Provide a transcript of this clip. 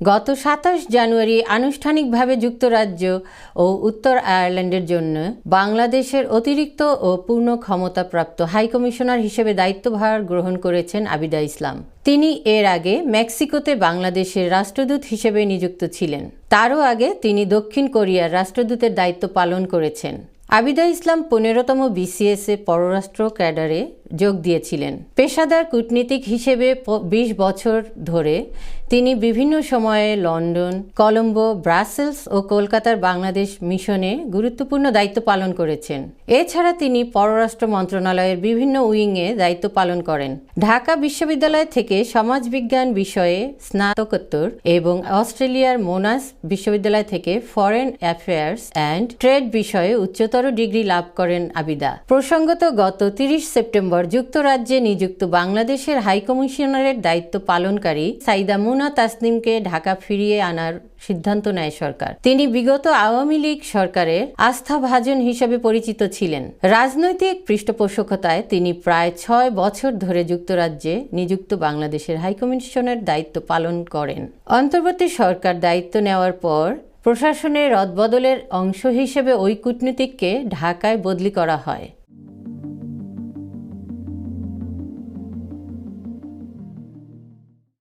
গত সাতাশ জানুয়ারি আনুষ্ঠানিকভাবে যুক্তরাজ্য ও উত্তর আয়ারল্যান্ডের জন্য বাংলাদেশের অতিরিক্ত ও পূর্ণ ক্ষমতাপ্রাপ্ত হাইকমিশনার হিসেবে দায়িত্বভার গ্রহণ করেছেন আবিদা ইসলাম। তিনি এর আগে মেক্সিকোতে বাংলাদেশের রাষ্ট্রদূত হিসেবে নিযুক্ত ছিলেন। তারও আগে তিনি দক্ষিণ কোরিয়ার রাষ্ট্রদূতের দায়িত্ব পালন করেছেন। আবিদা ইসলাম পনেরোতম বিসিএস এ পররাষ্ট্র ক্যাডারে যোগ দিয়েছিলেন। পেশাদার কূটনীতিক হিসেবে বিশ বছর ধরে তিনি বিভিন্ন সময়ে লন্ডন, কলম্বো, ব্রাসেলস ও কলকাতার বাংলাদেশ মিশনে গুরুত্বপূর্ণ দায়িত্ব পালন করেছেন। এছাড়া তিনি পররাষ্ট্র মন্ত্রণালয়ের বিভিন্ন উইংয়ে দায়িত্ব পালন করেন। ঢাকা বিশ্ববিদ্যালয় থেকে সমাজবিজ্ঞান বিষয়ে স্নাতকোত্তর এবং অস্ট্রেলিয়ার মোনাস বিশ্ববিদ্যালয় থেকে ফরেন অ্যাফেয়ার্স অ্যান্ড ট্রেড বিষয়ে উচ্চতর ডিগ্রি লাভ করেন আবিদা। প্রসঙ্গত, গত তিরিশ সেপ্টেম্বর যুক্তরাজ্যে নিযুক্ত বাংলাদেশের হাইকমিশনারের দায়িত্ব পালনকারী সাইদা মুনা তাসনিমকে ঢাকা ফিরিয়ে আনার সিদ্ধান্ত নেয় সরকার। তিনি বিগত আওয়ামী লীগ সরকারের আস্থাভাজন হিসেবে পরিচিত ছিলেন। রাজনৈতিক পৃষ্ঠপোষকতায় তিনি প্রায় ছয় বছর ধরে যুক্তরাজ্যে নিযুক্ত বাংলাদেশের হাইকমিশনের দায়িত্ব পালন করেন। অন্তর্বর্তী সরকার দায়িত্ব নেওয়ার পর প্রশাসনের রদবদলের অংশ হিসেবে ওই কূটনীতিককে ঢাকায় বদলি করা হয়।